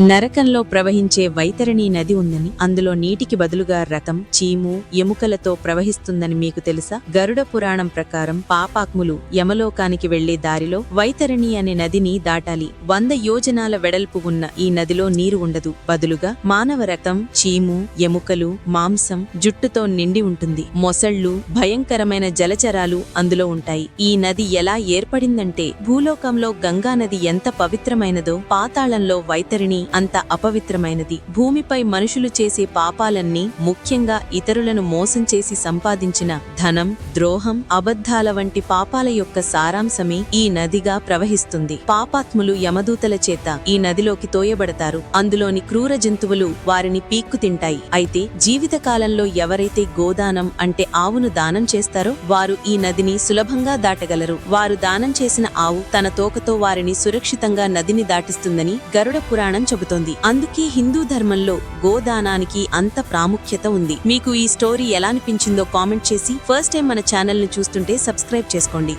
నరకంలో ప్రవహించే వైతరణి నది ఉందని అందులో నీటికి బదులుగా రథం చీము ఎముకలతో ప్రవహిస్తుందని మీకు తెలుసా? గరుడ పురాణం ప్రకారం పాపాత్ములు యమలోకానికి వెళ్ళే దారిలో వైతరణి అనే నదిని దాటాలి. వంద యోజనాల వెడల్పు ఉన్న ఈ నదిలో నీరు ఉండదు. బదులుగా మానవ రథం చీము ఎముకలు మాంసం జుట్టుతో నిండి ఉంటుంది. మొసళ్ళు భయంకరమైన జలచరాలు అందులో ఉంటాయి. ఈ నది ఎలా ఏర్పడిందంటే భూలోకంలో గంగా నది ఎంత పవిత్రమైనదో పాతాళంలో వైతరిణి అంత అపవిత్రమైనది. భూమిపై మనుషులు చేసే పాపాలన్నీ ముఖ్యంగా ఇతరులను మోసం చేసి సంపాదించిన ధనం ద్రోహం అబద్ధాల వంటి పాపాల యొక్క సారాంశమే ఈ నదిగా ప్రవహిస్తుంది. పాపాత్ములు యమదూతల చేత ఈ నదిలోకి తోయబడతారు. అందులోని క్రూర జంతువులు వారిని పీక్కు తింటాయి. అయితే జీవిత కాలంలో ఎవరైతే గోదానం అంటే ఆవును దానం చేస్తారో వారు ఈ నదిని సులభంగా దాటగలరు. వారు దానం చేసిన ఆవు తన తోకతో వారిని సురక్షితంగా నదిని దాటిస్తుందని గరుడ పురాణం చెబుతోంది. అందుకే హిందూ ధర్మంలో గోదానానికి అంత ప్రాముఖ్యత ఉంది. మీకు ఈ స్టోరీ ఎలా అనిపించిందో కామెంట్ చేసి ఫస్ట్ టైం మన ఛానల్ను చూస్తుంటే సబ్స్క్రైబ్ చేసుకోండి.